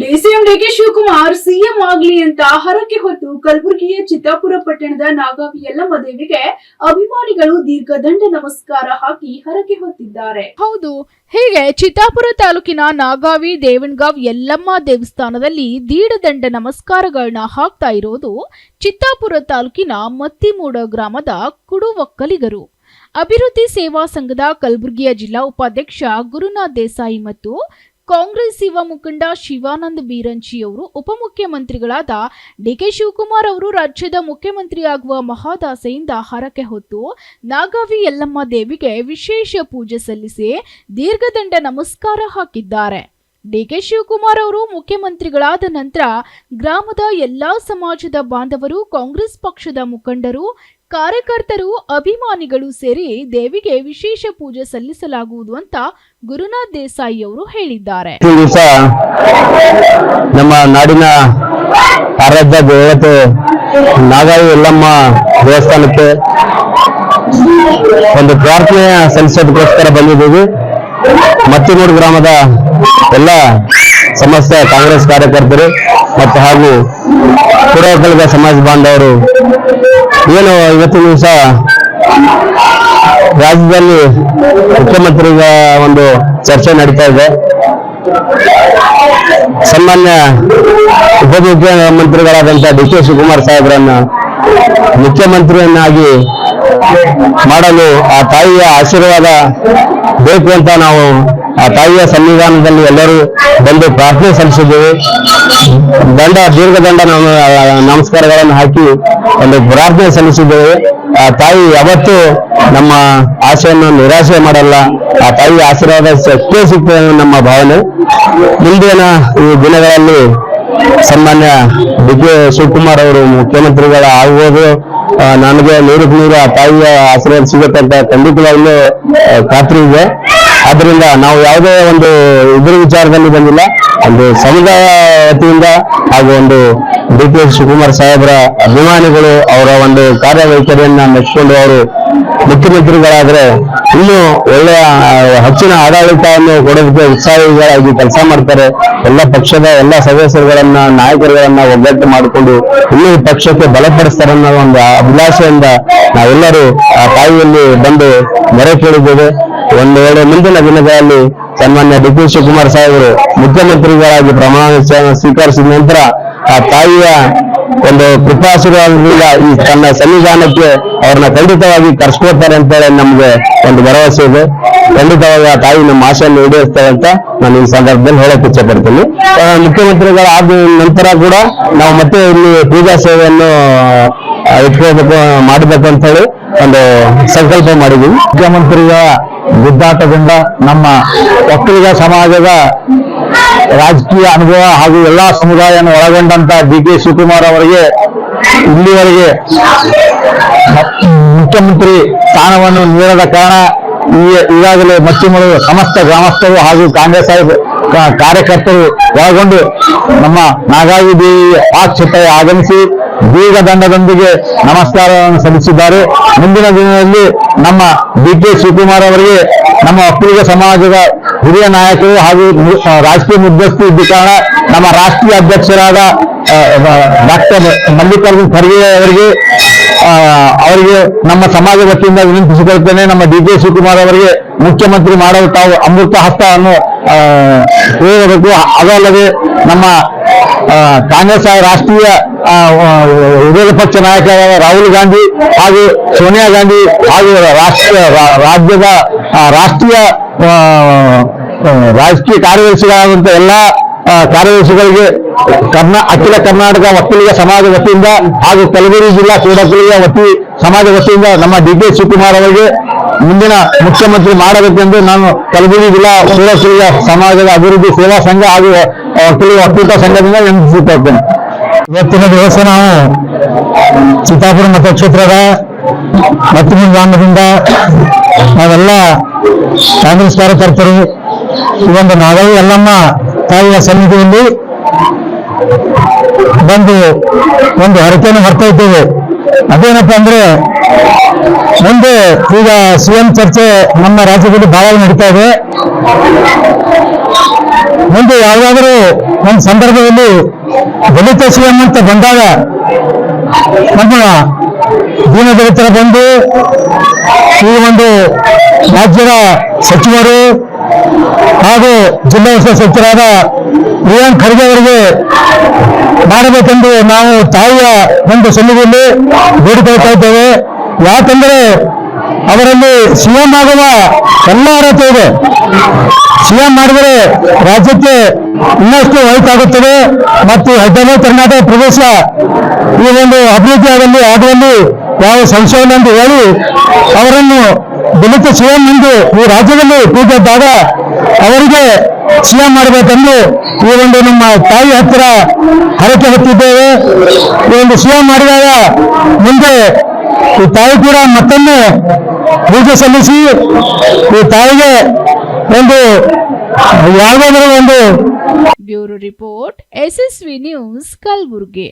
DCM DK Shivakumar CM ಆಗ್ಲಿ ಅಂತ ಹರಕೆ ಹೊತ್ತು ಕಲಬುರಗಿಯ ಚಿತ್ತಾಪುರ ಪಟ್ಟಣದ ನಾಗಾವಿ ಯಲ್ಲಮ್ಮ ದೇವಿಗೆ ಅಭಿಮಾನಿಗಳು ದೀರ್ಘದಂಡ ನಮಸ್ಕಾರ ಹಾಕಿ ಹರಕೆ ಹೊತ್ತಿದ್ದಾರೆ. ಹೌದು, ಹೀಗೆ ಚಿತ್ತಾಪುರ ತಾಲೂಕಿನ ನಾಗಾವಿ, ದೇವನ್ಗಾವ್, ಯಲ್ಲಮ್ಮ ದೇವಸ್ಥಾನದಲ್ಲಿ ದೀಡದಂಡ ನಮಸ್ಕಾರಗಳನ್ನ ಹಾಕ್ತಾ ಇರೋದು ಚಿತ್ತಾಪುರ ತಾಲೂಕಿನ ಮತ್ತಿಮೂಡ ಗ್ರಾಮದ ಕುಡುವಕ್ಕಲಿಗರು. ಅಭಿವೃದ್ಧಿ ಸೇವಾ ಸಂಘದ ಕಲಬುರಗಿಯ ಜಿಲ್ಲಾ ಉಪಾಧ್ಯಕ್ಷ ಗುರುನಾಥ್ ದೇಸಾಯಿ ಮತ್ತು ಕಾಂಗ್ರೆಸ್ ಯುವ ಮುಖಂಡ ಶಿವಾನಂದ ಬೀರಂಚಿ ಅವರು ಉಪಮುಖ್ಯಮಂತ್ರಿಗಳಾದ ಡಿಕೆ ಶಿವಕುಮಾರ್ ಅವರು ರಾಜ್ಯದ ಮುಖ್ಯಮಂತ್ರಿಯಾಗುವ ಮಹಾದಾಸೆಯಿಂದ ಹರಕೆ ಹೊತ್ತು ನಾಗಾವಿ ಯಲ್ಲಮ್ಮ ದೇವಿಗೆ ವಿಶೇಷ ಪೂಜೆ ಸಲ್ಲಿಸಿ ದೀರ್ಘದಂಡ ನಮಸ್ಕಾರ ಹಾಕಿದ್ದಾರೆ. ಡಿಕೆ ಶಿವಕುಮಾರ್ ಅವರು ಮುಖ್ಯಮಂತ್ರಿಗಳಾದ ನಂತರ ಗ್ರಾಮದ ಎಲ್ಲಾ ಸಮಾಜದ ಬಾಂಧವರು, ಕಾಂಗ್ರೆಸ್ ಪಕ್ಷದ ಮುಖಂಡರು ಕಾರ್ಯಕರ್ತರು, ಅಭಿಮಾನಿಗಳು ಸೇರಿ ದೇವಿಗೆ ವಿಶೇಷ ಪೂಜೆ ಸಲ್ಲಿಸಲಾಗುವುದು ಅಂತ ಗುರುನಾಥ್ ದೇಸಾಯಿ ಅವರು ಹೇಳಿದ್ದಾರೆ. ನಮ್ಮ ನಾಡಿನ ಆರಾಧ್ಯ ದೇವತೆ ನಾಗಾಯಿ ಎಲ್ಲಮ್ಮ ದೇವಸ್ಥಾನಕ್ಕೆ ಒಂದು ಪ್ರಾರ್ಥನೆ ಸಲ್ಲಿಸೋದಕ್ಕೋಸ್ಕರ ಬಂದಿದ್ದೀವಿ. ಮತ್ತಿನೂರು ಗ್ರಾಮದ ಎಲ್ಲ ಸಮಸ್ತ ಕಾಂಗ್ರೆಸ್ ಕಾರ್ಯಕರ್ತರು ಮತ್ತು ಹಾಗೂ ಕುಡಕಲ್ಗ ಸಮಾಜ ಬಾಂಧವರು, ಏನು ಇವತ್ತಿನ ದಿವಸ ರಾಜ್ಯದಲ್ಲಿ ಮುಖ್ಯಮಂತ್ರಿಗ ಒಂದು ಚರ್ಚೆ ನಡೀತಾ ಇದೆ. ಸನ್ಮಾನ್ಯ ಉಪಮುಖ್ಯಮಂತ್ರಿಗಳಾದಂಥ ಡಿ ಕೆ ಶಿವಕುಮಾರ್ ಸಾಹೇಬರನ್ನ ಮುಖ್ಯಮಂತ್ರಿಯನ್ನಾಗಿ ಮಾಡಲು ಆ ತಾಯಿಯ ಆಶೀರ್ವಾದ ಬೇಕು ಅಂತ ನಾವು ಆ ತಾಯಿಯ ಸನ್ನಿಧಾನದಲ್ಲಿ ಎಲ್ಲರೂ ಬಂದು ಪ್ರಾರ್ಥನೆ ಸಲ್ಲಿಸಿದ್ದೇವೆ. ದಂಡ ದೀರ್ಘದಂಡ ನಾವು ನಮಸ್ಕಾರಗಳನ್ನು ಹಾಕಿ ಒಂದು ಪ್ರಾರ್ಥನೆ ಸಲ್ಲಿಸಿದ್ದೇವೆ. ಆ ತಾಯಿ ಯಾವತ್ತೂ ನಮ್ಮ ಆಶೆಯನ್ನು ನಿರಾಶೆ ಮಾಡಲ್ಲ. ಆ ತಾಯಿಯ ಆಶೀರ್ವಾದ ಸಿಕ್ಕೇ ಸಿಗ್ತದೆ ನಮ್ಮ ಭಾವನೆ. ಮುಂದಿನ ಈ ದಿನಗಳಲ್ಲಿ ಸನ್ಮಾನ್ಯ ಡಿ ಕೆ ಶಿವಕುಮಾರ್ ಅವರು ಮುಖ್ಯಮಂತ್ರಿಗಳ ಆಗುವುದು ನನಗೆ ನೂರಕ್ಕೆ ನೂರು ಆ ತಾಯಿಯ ಆಶೀರ್ವಾದ ಸಿಗುತ್ತೆ ಅಂತ ಖಂಡಿತವಾಗ್ಲೂ ಖಾತ್ರಿ ಇದೆ. ಆದ್ರಿಂದ ನಾವು ಯಾವುದೇ ಒಂದು ಇದ್ರ ವಿಚಾರದಲ್ಲಿ ಬಂದಿಲ್ಲ. ಒಂದು ಸಮುದಾಯ ವತಿಯಿಂದ ಹಾಗೂ ಒಂದು ಡಿ ಕೆ ಶಿವಕುಮಾರ್ ಸಾಹೇಬರ ಅಭಿಮಾನಿಗಳು ಅವರ ಒಂದು ಕಾರ್ಯವೈಖರಿಯನ್ನ ಮೆಚ್ಚಿಕೊಂಡು ಅವರು ಮುಖ್ಯಮಂತ್ರಿಗಳಾದ್ರೆ ಇನ್ನೂ ಒಳ್ಳೆಯ ಹೆಚ್ಚಿನ ಆಡಳಿತವನ್ನು ಕೊಡೋದಕ್ಕೆ ಉತ್ಸಾಹಿಗಳಾಗಿ ಕೆಲಸ ಮಾಡ್ತಾರೆ. ಎಲ್ಲ ಪಕ್ಷದ ಎಲ್ಲ ಸದಸ್ಯರುಗಳನ್ನ, ನಾಯಕರುಗಳನ್ನ ಒಗ್ಗಟ್ಟು ಮಾಡಿಕೊಂಡು ಇನ್ನೂ ಪಕ್ಷಕ್ಕೆ ಬಲಪಡಿಸ್ತಾರೆ ಅನ್ನೋ ಒಂದು ಅಭಿಲಾಷೆಯಿಂದ ನಾವೆಲ್ಲರೂ ಆ ತಾಯಿಯಲ್ಲಿ ಬಂದು ಮೊರೆ ಕೇಳಿದ್ದೇವೆ. ಒಂದು ವೇಳೆ ಮುಂದಿನ ದಿನಗಳಲ್ಲಿ ಸನ್ಮಾನ್ಯ ಡಿ ಕೆ ಶಿವಕುಮಾರ್ ಸಾಹೇಬರು ಮುಖ್ಯಮಂತ್ರಿಗಳಾಗಿ ಪ್ರಮಾಣ ಸ್ವೀಕರಿಸಿದ ನಂತರ ಆ ತಾಯಿಯ ಒಂದು ಕೃಪಾಶೀರ್ವಾದದಿಂದ ಈ ತನ್ನ ಸನ್ನಿಧಾನಕ್ಕೆ ಅವ್ರನ್ನ ಖಂಡಿತವಾಗಿ ಕರ್ಸ್ಕೊಳ್ತಾರೆ ಅಂತೇಳಿ ನಮ್ಗೆ ಒಂದು ಭರವಸೆ ಇದೆ. ಖಂಡಿತವಾಗಿ ಆ ತಾಯಿ ನಮ್ಮ ಆಶೆಯನ್ನು ಈಡೇರಿಸ್ತಾರೆ ಅಂತ ನಾನು ಈ ಸಂದರ್ಭದಲ್ಲಿ ಹೇಳಕ್ ಇಚ್ಛೆ ಪಡ್ತೀನಿ ಮುಖ್ಯಮಂತ್ರಿಗಳಾದ ನಂತರ ಕೂಡ ನಾವು ಮತ್ತೆ ಇಲ್ಲಿ ಪೂಜಾ ಸೇವೆಯನ್ನು ಇಟ್ಕೋಬೇಕು, ಮಾಡಬೇಕು ಅಂತ ಹೇಳಿ ಒಂದು ಸಂಕಲ್ಪ ಮಾಡಿದ್ದೀವಿ. ಮುಖ್ಯಮಂತ್ರಿಗಳ ಗುದ್ದಾಟದಿಂದ ನಮ್ಮ ಒಕ್ಕಲಿಗ ಸಮಾಜದ ರಾಜಕೀಯ ಅನುಭವ ಹಾಗೂ ಎಲ್ಲಾ ಸಮುದಾಯವನ್ನು ಒಳಗೊಂಡಂತ ಡಿ ಕೆ ಶಿವಕುಮಾರ್ ಅವರಿಗೆ ಇಲ್ಲಿವರೆಗೆ ಮುಖ್ಯಮಂತ್ರಿ ಸ್ಥಾನವನ್ನು ನೀಡದ ಕಾರಣ ಈಗಾಗಲೇ ಮತ್ತಿಮರು ಸಮಸ್ತ ಗ್ರಾಮಸ್ಥರು ಹಾಗೂ ಕಾಂಗ್ರೆಸ್ ಕಾರ್ಯಕರ್ತರು ಒಳಗೊಂಡು ನಮ್ಮ ನಾಗಾವಿ ದೇವಿ ಆಕ್ಷತೆ ಆಗಮಿಸಿ ದೀರ್ಘದಂಡದೊಂದಿಗೆ ನಮಸ್ಕಾರವನ್ನು ಸಲ್ಲಿಸಿದ್ದಾರೆ. ಮುಂದಿನ ದಿನದಲ್ಲಿ ನಮ್ಮ ಡಿ ಕೆ ಶಿವಕುಮಾರ್ ಅವರಿಗೆ ನಮ್ಮ ಒಕ್ಕಲಿಗ ಸಮಾಜದ ಹಿರಿಯ ನಾಯಕರು ಹಾಗೂ ರಾಷ್ಟ್ರೀಯ ಮುಖ್ಯಸ್ಥರು ಇದ್ದ ಕಾರಣ ನಮ್ಮ ರಾಷ್ಟ್ರೀಯ ಅಧ್ಯಕ್ಷರಾದ ಡಾಕ್ಟರ್ ಮಲ್ಲಿಕಾರ್ಜುನ್ ಖರ್ಗೆ ಅವರಿಗೆ ಅವರಿಗೆ ನಮ್ಮ ಸಮಾಜ ವತಿಯಿಂದ ವಿನಂತಿಸಿಕೊಳ್ಳುತ್ತೇನೆ ನಮ್ಮ ಡಿ ಕೆ ಶಿವಕುಮಾರ್ ಅವರಿಗೆ ಮುಖ್ಯಮಂತ್ರಿ ಮಾಡಲು ತಾವು ಅಮೃತ ಹಸ್ತವನ್ನು ಹೇಳಬೇಕು ಅದಲ್ಲದೆ ನಮ್ಮ ಕಾಂಗ್ರೆಸ್ ರಾಷ್ಟ್ರೀಯ ವಿರೋಧ ಪಕ್ಷ ನಾಯಕರಾದ ರಾಹುಲ್ ಗಾಂಧಿ ಹಾಗೂ ಸೋನಿಯಾ ಗಾಂಧಿ ಹಾಗೂ ರಾಷ್ಟ್ರ ರಾಜ್ಯದ ರಾಷ್ಟ್ರೀಯ ರಾಜಕೀಯ ಕಾರ್ಯದರ್ಶಿಗಳಾದಂಥ ಎಲ್ಲ ಕಾರ್ಯದರ್ಶಿಗಳಿಗೆ ಕರ್ನಾ, ಅಖಿಲ ಕರ್ನಾಟಕ ಒಕ್ಕಲಿಗ ಸಮಾಜ ವತಿಯಿಂದ ಹಾಗೂ ಕಲಬುರಗಿ ಜಿಲ್ಲಾ ಕ್ರೀಡಾಕೂಲಿಯ ವತಿ, ಸಮಾಜ ವತಿಯಿಂದ ನಮ್ಮ ಡಿ ಕೆ ಶಿವಕುಮಾರ್ ಅವರಿಗೆ ಮುಂದಿನ ಮುಖ್ಯಮಂತ್ರಿ ಮಾಡಬೇಕೆಂದು ನಾನು ಕಲಬುರಗಿ ಜಿಲ್ಲಾ ಕ್ರೀಡಾಕೂಲಿಯ ಸಮಾಜದ ಅಭಿವೃದ್ಧಿ ಸೇವಾ ಸಂಘ ಹಾಗೂ ಒಕ್ಕಲಿಗ ಒಕ್ಕೂಟ ಸಂಘದಿಂದ ವಿನಂತಿಸುತ್ತೇನೆ ಇವತ್ತಿನ ದಿವಸ ನಾವು ಚಿತ್ತಾಪುರ ಮತಕ್ಷೇತ್ರದ ಮತ್ತಿನ ಗ್ರಾಮದಿಂದ ನಾವೆಲ್ಲ ಕಾಂಗ್ರೆಸ್ ಕಾರ್ಯಕರ್ತರು ಈ ಒಂದು ನಾಗವಿ ಎಲ್ಲಮ್ಮ ತಾಯಿಯ ಸನ್ನಿಧಿಯಲ್ಲಿ ಬಂದು ಒಂದು ಹರಕೆಯನ್ನು ಹೊರ್ತಾ ಇದ್ದೇವೆ. ಅದೇನಪ್ಪ ಅಂದ್ರೆ, ಮುಂದೆ ಈಗ ಸಿಎಂ ಚರ್ಚೆ ನಮ್ಮ ರಾಜ್ಯದಲ್ಲಿ ಬಹಳ ನಡೀತಾ ಇದೆ. ಮುಂದೆ ಯಾವುದಾದ್ರೂ ಒಂದು ಸಂದರ್ಭದಲ್ಲಿ ದಲಿತ ಸಿಎಂ ಅಂತ ಬಂದಾಗ ನಮ್ಮ ದೀನದಲಿತರ ಬಂದು ಈ ಒಂದು ರಾಜ್ಯದ ಸಚಿವರು ಹಾಗೂ ಜಿಲ್ಲಾ ಉಸ್ತುವಾರಿ ಸಚಿವರಾದ ಪ್ರಿಯಾಂಕ್ ಖರ್ಗೆ ಅವರಿಗೆ ಮಾಡಬೇಕೆಂದು ನಾವು ತಾಯಿಯ ಒಂದು ಸನ್ನಿಧಿಯಲ್ಲಿ ಬೇಡಿಕೊಳ್ತಾ ಇದ್ದೇವೆ. ಯಾಕಂದ್ರೆ ಅವರಲ್ಲಿ ಸಿಎಂ ಆಗುವ ಎಲ್ಲ ಅರ್ಹತೆ ಇದೆ. ಸಿಎಂ ಮಾಡಿದರೆ ರಾಜ್ಯಕ್ಕೆ ಇನ್ನಷ್ಟು ಒಳಿತಾಗುತ್ತದೆ. ಮತ್ತು ಹೈದರಾಬಾದ್ ಕರ್ನಾಟಕ ಪ್ರದೇಶ ಈ ಒಂದು ಅಭಿವೃದ್ಧಿ ಆಗಲಿ ಆಗುವಲ್ಲಿ ಯಾವ ಸಂಶಯವಿಲ್ಲ ಎಂದು ಹೇಳಿ ಅವರನ್ನು ದಲಿತ ಸಿಎಂ ಎಂದು ಈ ರಾಜ್ಯದಲ್ಲಿ ಕೂತಿದ್ದಾಗ ಅವರಿಗೆ ಸಿಎಂ ಮಾಡಬೇಕೆಂದು ಈ ಒಂದು ನಮ್ಮ ತಾಯಿ ಹತ್ತಿರ ಹರಕೆ ಹೊತ್ತಿದ್ದೇವೆ. ಈ ಒಂದು ಸಿಎಂ ಮಾಡಿದಾಗ ಮುಂದೆ ಈ ತಾಯಿ ಕೂಡ ಮತ್ತೊಮ್ಮೆ ಪೂಜೆ ಸಲ್ಲಿಸಿ ಈ ತಾಯಿಗೆ ಒಂದು ಯಾವುದಾದ್ರೂ ಒಂದು bureau report, SSV news, Kalaburagi.